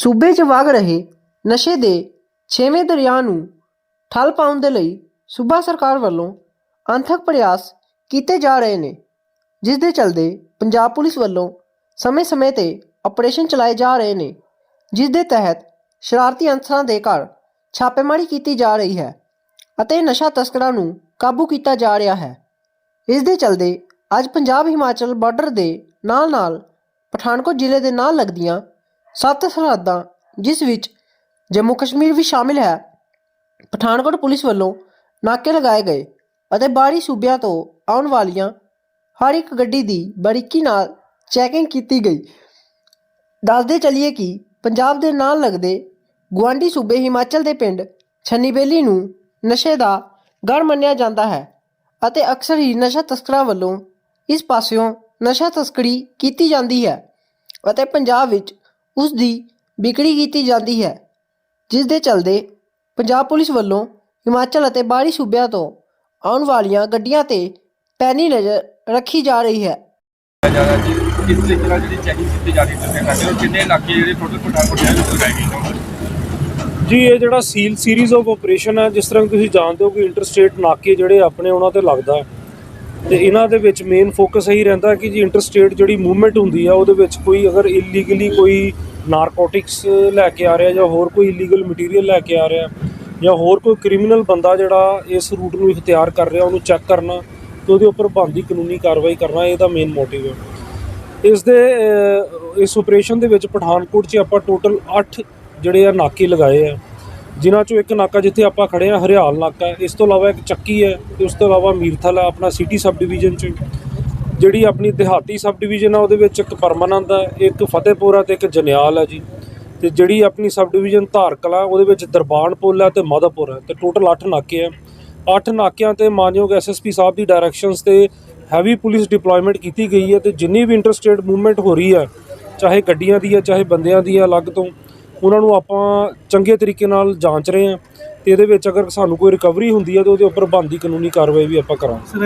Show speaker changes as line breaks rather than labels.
ਸੂਬੇ 'ਚ ਵਗ ਰਹੇ ਨਸ਼ੇ ਦੇ ਛੇਵੇਂ ਦਰਿਆ ਨੂੰ ਠੱਲ ਪਾਉਣ ਦੇ ਲਈ ਸੂਬਾ ਸਰਕਾਰ ਵੱਲੋਂ ਅੰਥਕ ਪ੍ਰਯਾਸ ਕੀਤੇ ਜਾ ਰਹੇ ਨੇ ਜਿਸ ਦੇ ਚਲਦੇ ਪੰਜਾਬ ਪੁਲਿਸ ਵੱਲੋਂ ਸਮੇਂ-ਸਮੇਂ ਤੇ ਆਪਰੇਸ਼ਨ ਚਲਾਏ ਜਾ ਰਹੇ ਨੇ ਜਿਸ ਦੇ ਤਹਿਤ ਸ਼ਰਾਰਤੀ ਅਨਸਰਾਂ ਦੇ ਘਰ ਛਾਪੇਮਾਰੀ ਕੀਤੀ ਜਾ ਰਹੀ ਹੈ ਅਤੇ ਨਸ਼ਾ ਤਸਕਰਾਂ ਨੂੰ ਕਾਬੂ ਕੀਤਾ ਜਾ ਰਿਹਾ ਹੈ। ਇਸ ਦੇ ਚਲਦੇ ਅੱਜ ਪੰਜਾਬ ਹਿਮਾਚਲ ਬਾਰਡਰ ਦੇ ਨਾਲ-ਨਾਲ ਪਠਾਨਕੋਟ ਜ਼ਿਲ੍ਹੇ ਦੇ ਨਾਲ ਲੱਗਦੀਆਂ ਸੱਤ ਸਰਹੱਦਾਂ ਜਿਸ ਵਿੱਚ ਜੰਮੂ ਕਸ਼ਮੀਰ ਵੀ ਸ਼ਾਮਿਲ ਹੈ। ਪਠਾਨਕੋਟ ਪੁਲਿਸ ਵੱਲੋਂ ਨਾਕੇ ਲਗਾਏ ਗਏ ਅਤੇ ਬਾਹਰੀ ਸੂਬਿਆਂ ਤੋਂ ਆਉਣ ਵਾਲੀਆਂ ਹਰ ਇੱਕ ਗੱਡੀ ਦੀ ਬਾਰੀਕੀ ਨਾਲ ਚੈਕਿੰਗ ਕੀਤੀ ਗਈ। ਦੱਸਦੇ ਚਲੀਏ ਕਿ ਪੰਜਾਬ ਦੇ ਨਾਲ ਲੱਗਦੇ ਗੁਆਂਢੀ ਸੂਬੇ ਹਿਮਾਚਲ ਦੇ ਪਿੰਡ ਛੰਨੀਬੇਲੀ ਨੂੰ ਨਸ਼ੇ ਦਾ ਗੜ ਮੰਨਿਆ ਜਾਂਦਾ ਹੈ ਅਤੇ ਅਕਸਰ ਹੀ ਨਸ਼ਾ ਤਸਕਰਾਂ ਵੱਲੋਂ ਇਸ ਪਾਸਿਓਂ ਨਸ਼ਾ ਤਸਕਰੀ ਕੀਤੀ ਜਾਂਦੀ ਹੈ ਅਤੇ ਪੰਜਾਬ ਵਿੱਚ ਉਸ ਦੀ ਵਿਕਰੀ ਕੀਤੀ ਜਾਂਦੀ ਹੈ ਜਿਸ ਦੇ ਚਲਦੇ ਪੰਜਾਬ ਪੁਲਿਸ ਵੱਲੋਂ ਹਿਮਾਚਲ ਅਤੇ ਬਾਹਰੀ ਸੂਬਿਆਂ ਤੋਂ ਆਉਣ ਵਾਲੀਆਂ ਗੱਡੀਆਂ ਤੇ ਪੈਣੀ ਨਜ਼ਰ ਰੱਖੀ ਜਾ ਰਹੀ ਹੈ
ਜ਼ਿਆਦਾ ਜੀ ਕਿਸ ਤਰੀਕੇ ਨਾਲ ਜਿਹੜੀ ਚੈਕਿੰਗ ਕੀਤੀ ਜਾ ਰਹੀ ਹੈ ਕਰਦੇ ਹੋ ਕਿੰਨੇ ਇਲਾਕੇ ਜਿਹੜੇ ਟੋਟਲ ਪਠਾਨਕੋਟ ਸ਼ਹਿਰ ਵਿੱਚ ਲਗਾਏ ਗਏ
ਜੀ, ਇਹ ਜਿਹੜਾ ਸੀਲ ਸੀਰੀਜ਼ ਆਫ ਆਪਰੇਸ਼ਨ ਹੈ, ਜਿਸ ਤਰ੍ਹਾਂ ਤੁਸੀਂ ਜਾਣਦੇ ਹੋ ਕਿ ਇੰਟਰਸਟੇਟ ਨਾਕੇ ਜਿਹੜੇ ਆਪਣੇ ਉਹਨਾਂ ਤੇ ਲੱਗਦਾ ਹੈ। ਤੇ ਇਹਨਾਂ ਦੇ ਵਿੱਚ ਮੇਨ ਫੋਕਸ ਇਹੀ ਰਹਿੰਦਾ ਕਿ ਜੀ ਇੰਟਰਸਟੇਟ ਜਿਹੜੀ ਮੂਵਮੈਂਟ ਹੁੰਦੀ ਆ, ਉਹਦੇ ਵਿੱਚ ਕੋਈ ਅਗਰ ਇਲੀਗਲੀ ਕੋਈ ਨਾਰਕੋਟਿਕਸ ਲੈ ਕੇ ਆ ਰਿਹਾ ਜਾਂ ਹੋਰ ਕੋਈ ਇਲੀਗਲ ਮਟੀਰੀਅਲ ਲੈ ਕੇ ਆ ਰਿਹਾ ਜਾਂ ਹੋਰ ਕੋਈ ਕ੍ਰਿਮੀਨਲ ਬੰਦਾ ਜਿਹੜਾ ਇਸ ਰੂਟ ਨੂੰ ਇਖਤਿਆਰ ਕਰ ਰਿਹਾ, ਉਹਨੂੰ ਚੈੱਕ ਕਰਨਾ ਤੇ ਉਹਦੇ ਉੱਪਰ ਬਣਦੀ ਕਾਨੂੰਨੀ ਕਾਰਵਾਈ ਕਰਨਾ, ਇਹਦਾ ਮੇਨ ਮੋਟਿਵ ਹੈ ਇਸ ਦੇ ਇਸ ਆਪਰੇਸ਼ਨ ਦੇ ਵਿੱਚ ਪਠਾਨਕੋਟ 'ਚ ਆਪਾਂ ਟੋਟਲ 8 ਜਿਹੜੇ ਆ ਨਾਕੇ ਲਗਾਏ ਆ। ਜਿਨ੍ਹਾਂ ਚੋਂ ਇੱਕ ਨਾਕਾ ਜਿੱਥੇ ਆਪਾਂ ਖੜੇ ਆ ਹਰਿਆਲ ਨਾਕਾ ਇਸ ਤੋਂ ਇਲਾਵਾ ਇੱਕ ਚੱਕੀ ਹੈ ਤੇ ਉਸ ਤੋਂ ਇਲਾਵਾ ਮੀਰਥਲ ਹੈ, ਆਪਣਾ ਸਿਟੀ ਸਬ ਡਿਵੀਜ਼ਨ 'ਚ ਜਿਹੜੀ ਆਪਣੀ ਦਿਹਾਤੀ ਸਬ ਡਿਵੀਜ਼ਨ ਆ ਉਹਦੇ ਵਿੱਚ ਇੱਕ ਪਰਮਾਨੰਦ ਹੈ, ਇੱਕ ਫਤਿਹਪੁਰ ਹੈ ਤੇ ਇੱਕ ਜਨਿਆਲ ਹੈ ਜੀ। ਤੇ ਜਿਹੜੀ ਆਪਣੀ ਸਬ ਡਿਵੀਜ਼ਨ ਧਾਰਕਲਾ ਉਹਦੇ ਵਿੱਚ ਦਰਬਾਨ ਪੁੱਲ ਹੈ ਤੇ ਮਾਧੋਪੁਰ ਹੈ। ਤੇ ਟੋਟਲ 8 ਨਾਕੇ ਹੈ। 8 ਨਾਕਿਆਂ ਤੇ ਮਾਨਯੋਗ ਐਸਐਸਪੀ ਸਾਹਿਬ ਦੀ ਡਾਇਰੈਕਸ਼ਨਸ ਤੇ ਹੈਵੀ ਪੁਲਿਸ ਡਿਪਲੋਇਮੈਂਟ ਕੀਤੀ ਗਈ ਹੈ ਤੇ ਜਿੰਨੀ ਵੀ ਇੰਟਰਸਟੇਟ ਮੂਵਮੈਂਟ ਹੋ ਰਹੀ ਹੈ, ਚਾਹੇ ਗੱਡੀਆਂ ਦੀ ਹੈ, ਚਾਹੇ ਬੰਦਿਆਂ ਦੀ ਹੈ, ਅਲੱਗ ਤੋਂ ਉਹਨਾਂ ਨੂੰ ਆਪਾਂ ਚੰਗੇ ਤਰੀਕੇ ਨਾਲ ਜਾਂਚ ਰਹੇ ਹਾਂ ਤੇ ਇਹਦੇ ਵਿੱਚ ਅਗਰ ਸਾਨੂੰ ਕੋਈ ਰਿਕਵਰੀ ਹੁੰਦੀ ਹੈ ਤਾਂ ਉਹਦੇ ਉੱਪਰ ਬਣਦੀ ਕਾਨੂੰਨੀ ਕਾਰਵਾਈ ਵੀ ਆਪਾਂ ਕਰਾਂਗੇ।